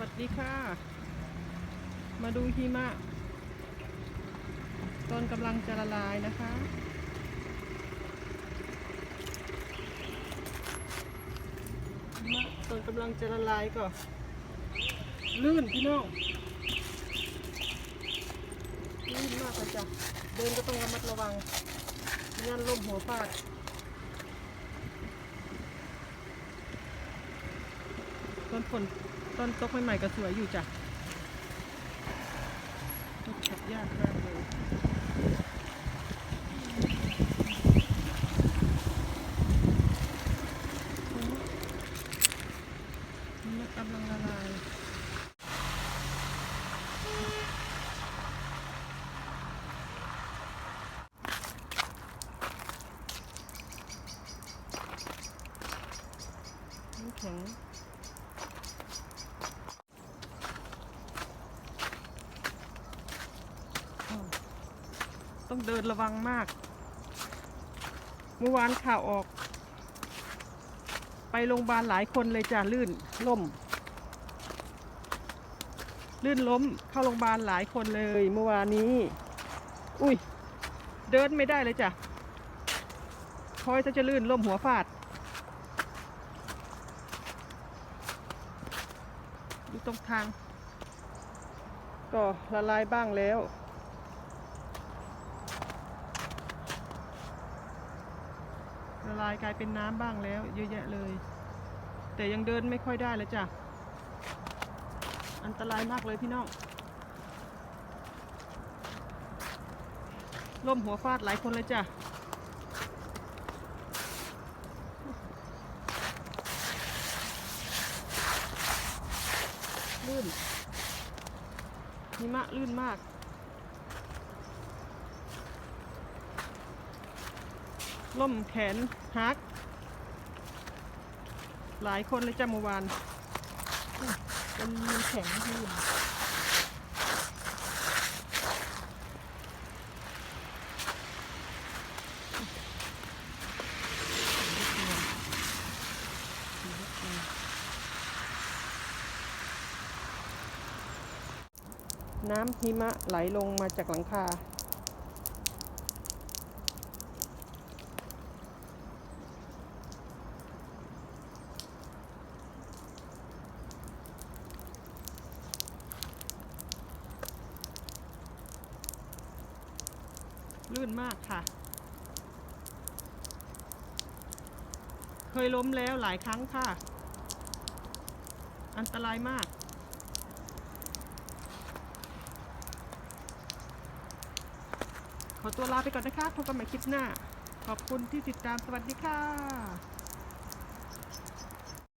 วัสดีค่ะ มาดูหิมะ ตอนกำลังจะละลายนะคะ หิมะตอนกำลังจะละลายก็ ลื่นพี่น้อง ลื่นมากเลยจ้ะ เดินก็ต้องระมัดระวังไม่งั้นล้มหัวฟาดต้นฝน ต้นตกใหม่ๆก็สวยอยู่จ้ะตกขับยากมากเลยมันกำลังละลายน้ำแข็ง อ้าว ต้องเดินระวังมาก เมื่อวานข่าวออก ไปโรงพยาบาลหลายคนเลยจ้ะลื่นล้ม ลื่นล้มเข้าโรงพยาบาลหลายคนเลยเมื่อวานนี้ อุ้ย เดินไม่ได้เลยจ้ะคอยถ้าจะลื่นล้มหัวฟาดอยู่ตรงทาง ก็ละลายบ้างแล้ว ละลายกลายเป็นน้ำบ้างแล้ว เยอะแยะเลย แต่ยังเดินไม่ค่อยได้เลยจ้ะ อันตรายมากเลยพี่น้องล่มหัวฟาดหลายคนเลยจ้ะลื่นหิมะลื่นมาก ล่มแขนหัก หลายคนเลยจ้ะเมื่อวานเป็นมันแข็งที่นน้ำหิมะไหลลงมาจากหลังคา ลื่นมากค่ะ เคยล้มแล้วหลายครั้งค่ะ อันตรายมาก ขอตัวลาไปก่อนนะคะ พบกันใหม่คลิปหน้า ขอบคุณที่ติดตามสวัสดีค่ะ